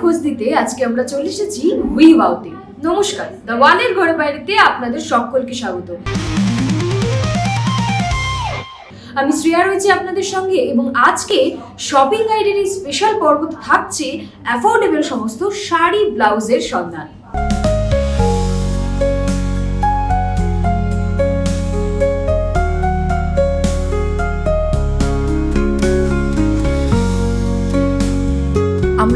উপস্থিতিতে আজকে আমরা চলে এসেছি উই ওয়াউতে নমস্কার দ্য ওয়ানের ঘরে বাইরেতে আপনাদের সকলকে স্বাগত। আমি শ্রেয়া রয়েছি আপনাদের সঙ্গে এবং আজকে শপিং গাইডের এই স্পেশাল পর্বতে থাকছে অ্যাফোর্ডেবল সমস্ত শাড়ি, ব্লাউজের সন্ধান।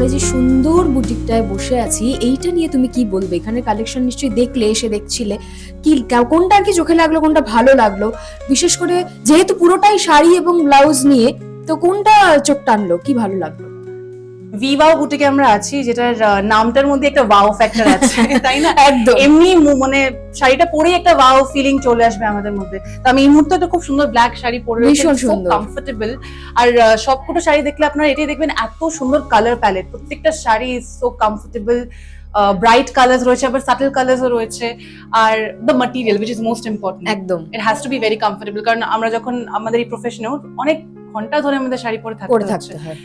আমরা যে সুন্দর বুটিকটায় বসে আছি, এইটা নিয়ে তুমি কি বলবে? এখানে কালেকশন নিশ্চয়ই দেখলে, এসে দেখছিলে। কি কোনটা আর কি চোখে লাগল, কোনটা ভালো লাগল? বিশেষ করে যেহেতু পুরোটাই শাড়ি এবং ব্লাউজ নিয়ে, তো কোনটা চোখ টানলো কি ভালো লাগল? ভিভাও বুটিকে আমরা আছি যেটার নামটার মধ্যে একটা ওয়াও ফ্যাক্টর আছে তাই না? একদম। এমনি মানে শাড়িটা পরেই একটা ওয়াও ফিলিং চলে আসবে আমাদের মধ্যে। তো আমি এই মুহূর্তে একটা খুব সুন্দর ব্ল্যাক শাড়ি পরে ভীষণ সুন্দর। কমফোর্টেবল আর সবকটা শাড়ি দেখলে আপনারা এটাই দেখবেন এত সুন্দর কালার প্যালেট প্রত্যেকটা sari is so comfortable bright colours রয়েছে আবার সাটেল কালার্সও রয়েছে। আর the material which is most important একদম। It has to be very comfortable কারণ আমরা যখন আমাদের এই প্রফেশনেও অনেক ঘণ্টা ধরে আমাদের শাড়ি পরে থাকতে হচ্ছে। হয়।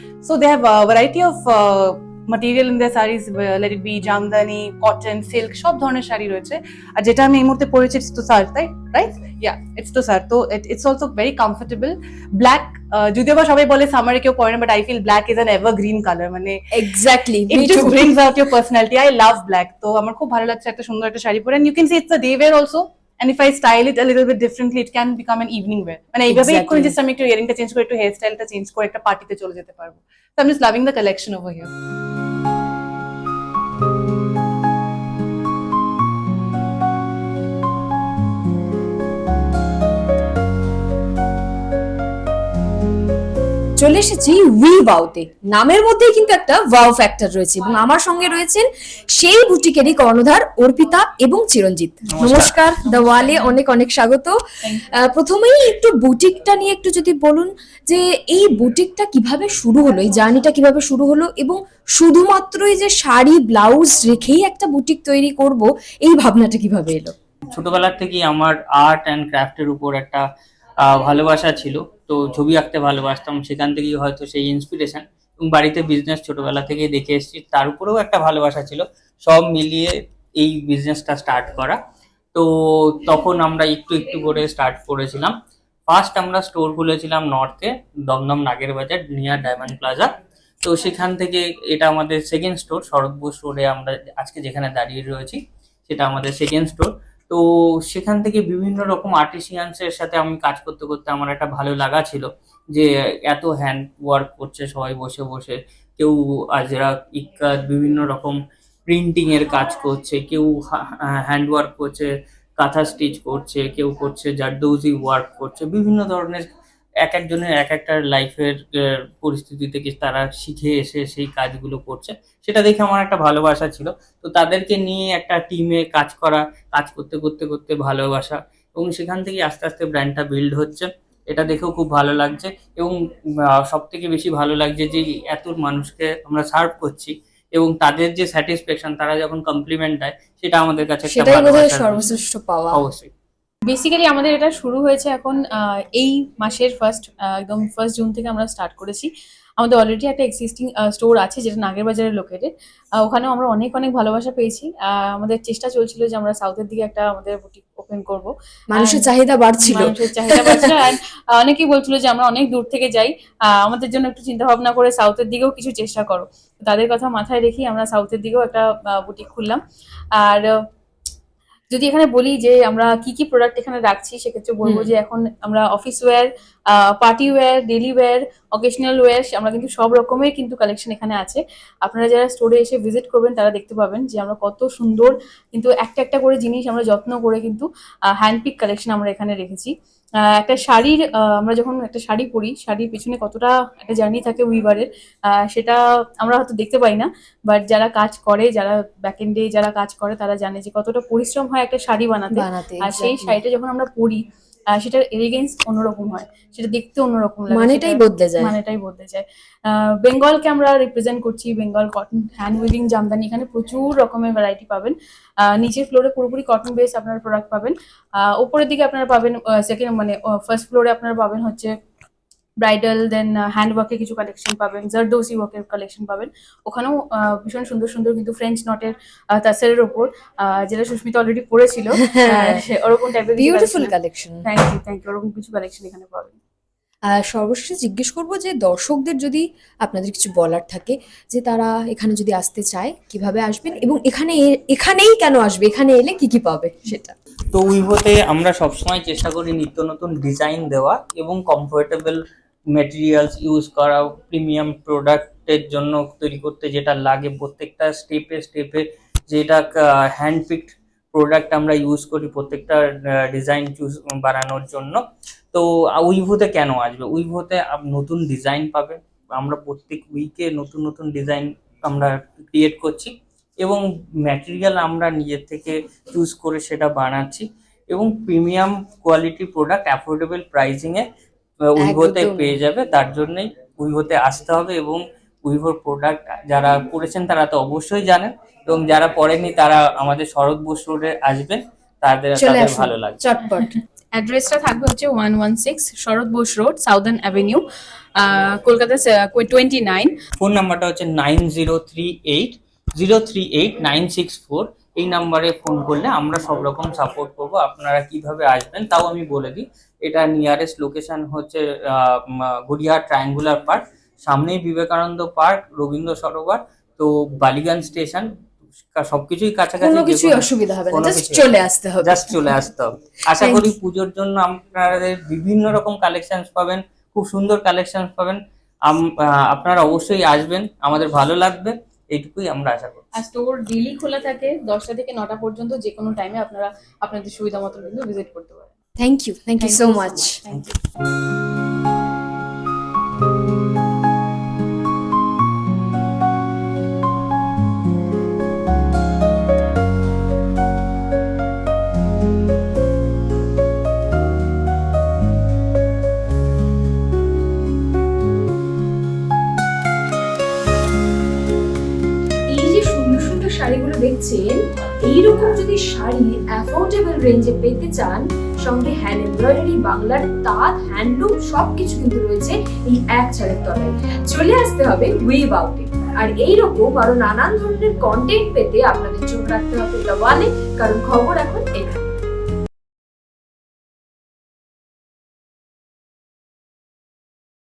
Have a variety of uh, material in their sarees, let it be Jamdani cotton silk সব ধরনের শাড়ি রয়েছে। আর যেটা আমি এই মুহূর্তে পরেছি ইটস তো সার তাই? রাইট ইয়া ইটস তো সার তো it's also very comfortable black যদিও বা সবাই বলে সামারে কেউ পরে না but I feel black is an evergreen colour মানে exactly it just brings out your personality I love black তো আমার খুব ভালো লাগছে একটা সুন্দর একটা শাড়ি পরে। You can see it's a day wear also And if I style it a little bit differently it can become an evening wear মানে এইভাবে Exactly. করে জাস্ট আমি একটু ইয়ারিংটা চেঞ্জ করে একটু হেয়ার স্টাইলটা চেঞ্জ করে একটা পার্টিতে চলে যেতে পারবো So I'm just loving the collection over here. চলে এসেছি উই ওয়াওতে নামের মধ্যেই কিন্তু একটা ওয়াও ফ্যাক্টর রয়েছে এবং আমার সঙ্গে রয়েছেন সেই বুটিকেরই কর্ণধার অর্পিতা এবং চিরঞ্জিত। নমস্কার। দ্য ওয়ালে অনেক অনেক স্বাগত। প্রথমেই একটু বুটিকটা নিয়ে একটু যদি বলুন যে এই বুটিকটা কীভাবে শুরু হলো এই জার্নিটা কীভাবে শুরু হলো এবং শুধুমাত্রই যে শাড়ি ব্লাউজ রেখেই একটা বুটিক তৈরি করব এই ভাবনাটা কীভাবে এলো? ছোটবেলার থেকেই আমার আর্ট অ্যান্ড ক্রাফটের উপর একটা ভালোবাসা ছিল। তো ছবি আঁকতে ভালোবাসতাম, সেখান থেকেই হয়তো সেই ইন্সপিরেশন এবং বাড়িতে বিজনেস ছোটবেলা থেকেই দেখে এসেছি, তার উপরেও একটা ভালোবাসা ছিল। সব মিলিয়ে এই বিজনেসটা স্টার্ট করা। তো তখন আমরা একটু একটু করে স্টার্ট করেছিলাম। ফার্স্ট আমরা স্টোর খুলেছিলাম নর্থে দমদম নাগের বাজার নিয়ার ডায়মন্ড প্লাজা তো সেখান থেকে এটা আমাদের সেকেন্ড স্টোর শরৎপুর স্টোরে আমরা আজকে যেখানে দাঁড়িয়ে রয়েছি, সেটা আমাদের সেকেন্ড স্টোর তো সেখান থেকে বিভিন্ন রকম আর্টিসিয়ানসের সাথে আমি কাজ করতে করতে আমার একটা ভালো লাগা ছিল যে এত হ্যান্ড ওয়ার্ক করছে সবাই বসে বসে। কেউ আজরা ইক্কাত বিভিন্ন রকম প্রিন্টিং এর কাজ করছে, কেউ হ্যান্ড ওয়ার্ক করছে, কাঁথা স্টিচ করছে, কেউ করছে, জারদৌজি ওয়ার্ক করছে, বিভিন্ন ধরনের এক একজনের এক একটা লাইফের পরিস্থিতি থেকে তারা শিখে এসে সেই কাজগুলো করছে। সেটা দেখে আমার একটা ভালোবাসা ছিল। তো তাদেরকে নিয়ে একটা টিমে কাজ করা কাজ করতে করতে করতে ভালোবাসা এবং সেখান থেকে আস্তে আস্তে ব্র্যান্ডটা বিল্ড হচ্ছে। এটা দেখেও খুব ভালো লাগছে এবং সব থেকে বেশি ভালো লাগছে যে এত মানুষকে আমরা সার্ভ করছি এবং তাদের যে স্যাটিসফ্যাকশন তারা যখন কমপ্লিমেন্ট দেয় সেটা আমাদের কাছে একটা সেটাই বোধহয় সর্বশ্রেষ্ঠ পাওয়া। অবশ্যই। বেসিক্যালি আমাদের এটা শুরু হয়েছে এখন এই মাসের ফার্স্ট একদম ফার্স্ট জুন থেকে আমরা স্টার্ট করেছি। আমাদের অলরেডি একটা এক্সিস্টিং স্টোর আছে যেটা নাগের বাজারে লোকেটেড ওখানেও আমরা অনেক অনেক ভালোবাসা পেয়েছি। আমাদের চেষ্টা চলছিল যে আমরা সাউথের দিকে একটা আমাদের বুটিক ওপেন করব। মানুষের চাহিদা বাড়ছিল। মানুষের চাহিদা বাড়ছিল। অনেকেই বলছিল যে আমরা অনেক দূর থেকে যাই। আহ, আমাদের জন্য একটু চিন্তা ভাবনা করে সাউথের দিকেও কিছু চেষ্টা করো। তাদের কথা মাথায় রেখেই আমরা সাউথের দিকেও একটা বুটিক খুললাম। আর যদি এখানে বলি যে আমরা কি কি প্রোডাক্ট এখানে রাখছি সেক্ষেত্রে বলব যে এখন আমরা office wear party wear daily wear occasional wear আমরা কিন্তু সব রকমের কিন্তু কালেকশন এখানে আছে। আপনারা যারা স্টোরে এসে ভিজিট করবেন তারা দেখতে পাবেন যে আমরা কত সুন্দর কিন্তু একটা একটা করে জিনিস আমরা যত্ন করে কিন্তু হ্যান্ডপিক কালেকশন আমরা এখানে রেখেছি। একটা শাড়ির আমরা যখন একটা শাড়ি পরি শাড়ির পেছনে কতটা একটা জার্নি থাকে উইভারের সেটা আমরা হয়তো দেখতে পাই না। বাট যারা কাজ করে যারা ব্যাক এন্ডে যারা কাজ করে তারা জানে যে কতটা পরিশ্রম হয় একটা শাড়ি বানাতে। আর সেই শাড়িটা যখন আমরা পরি সেটার এলিগেন্স অন্যরকম হয় সেটা দেখতে অন্যরকম লাগে মানেটাই বদলে যায়। মানেটাই বদলে যায়। আহ, বেঙ্গলকে আমরা রিপ্রেজেন্ট করছি Bengal cotton hand weaving Jamdani এখানে প্রচুর রকমের ভ্যারাইটি পাবেন। আহ, নিচের ফ্লোরে পুরোপুরি কটন বেস আপনারা প্রোডাক্ট পাবেন। আহ, উপরের দিকে আপনারা পাবেন সেকেন্ড মানে ফার্স্ট ফ্লোরে আপনারা পাবেন হচ্ছে ব্রাইডাল দেন হ্যান্ড ওয়ার্কের কিছু কালেকশন পাবেন জারদোসি ওয়ার্কের কালেকশন পাবেন। ওখানেও ভীষণ সুন্দর সুন্দর কিন্তু ফ্রেঞ্চ নটের তাসেরের ওপর আহ, যেটা সুস্মিতা অলরেডি পরেছিল। সে- ওরকম টাইপের beautiful collection thank you thank you ওরকম কিছু কালেকশন এখানে পাবেন। সর্বশেষে জিজ্ঞেস করব যে দর্শকদের যদি আপনাদের কিছু বলার থাকে যে তারা এখানে যদি আসতে চায়, কীভাবে আসবেন এবং এখানে এখানেই কেন আসবে? এখানে এলে কি কি পাবে সেটা? তো উইভোতে আমরা সবসময় চেষ্টা করি নিত্য নতুন ডিজাইন দেওয়া এবং কমফোর্টেবল মেটেরিয়ালস ইউজ করা প্রিমিয়াম প্রোডাক্টের জন্য তৈরি করতে যেটা লাগে প্রত্যেকটা স্টেপে স্টেপে যেটা হ্যান্ড পিকড প্রোডাক্ট আমরা ইউজ করি প্রত্যেকটা ডিজাইন চুজ বানানোর জন্য। তো উইভোতে কেন আসবে? উইভোতে নতুন ডিজাইন পাবে। আমরা প্রত্যেক উইকে নতুন নতুন ডিজাইন আমরা ক্রিয়েট করছি এবং ম্যাটেরিয়াল আমরা নিজের থেকে চুজ করে সেটা বানাচ্ছি এবং প্রিমিয়াম কোয়ালিটি প্রোডাক্ট অ্যাফোর্ডেবল প্রাইসিংয়ে উইভোতে পেয়ে যাবে। তার জন্যই উইভোতে আসতে হবে এবং উইভোর প্রোডাক্ট যারা করেছেন তারা তো অবশ্যই জানেন এবং যারা পড়েনি তারা আমাদের শরৎ বোস রোডে আসবেন। তাদের তাদের ভালো লাগবে। চটপট। অ্যাড্রেসটা থাকবে হচ্ছে one one six Sarat Bose road southern avenue Kolkata twenty nine phone নাম্বারটা হচ্ছে nine zero three eight zero three eight nine six four এই নাম্বারে ফোন করলে আমরা সব রকম সাপোর্ট করব। আপনারা কীভাবে আসবেন তাও আমি বলে দিই। এটা নিয়ারেস্ট লোকেশন হচ্ছে গড়িয়াহাট ট্রায়াঙ্গুলার পার্ক সামনেই বিবেকানন্দ পার্ক রবীন্দ্র সরোবর। তো বালিগঞ্জ স্টেশন সবকিছুই কাছাকাছি কোনো কিছুই অসুবিধা হবে না জাস্ট চলে আসতে হবে। জাস্ট চলে আসতে হবে। আশা করি. পুজোর জন্য আপনাদের বিভিন্ন রকম কালেকশন পাবেন খুব সুন্দর কালেকশন পাবেন। আম- আপনারা অবশ্যই আসবেন আমাদের ভালো লাগবে এইটুকুই আমরা আশা করি আর স্টোর ডেলি খোলা থাকে দশটা থেকে নটা পর্যন্ত যে কোনো টাইমে আপনারা আপনাদের সুবিধা মতো কিন্তু ভিজিট করতে পারেন। Thank you thank you so much thank you শাড়িগুলো দেখছেন, এইরকম যদি শাড়ি অ্যাফোর্ডেবল রেঞ্জে পেতে চান, সঙ্গে হ্যান্ড এমব্রয়ডারি বাংলার তাঁত হ্যান্ডলুম সব কিছু কিন্তু রয়েছে এই এক ছাড়ের তলায়। চলে আসতে হবে ওয়েব আউটে আর এইরকম আরও নানান ধরনের কন্টেন্ট পেতে আপনাদের চোখ রাখতে হবে ওয়ালে কারণ খবর এখন এখানে।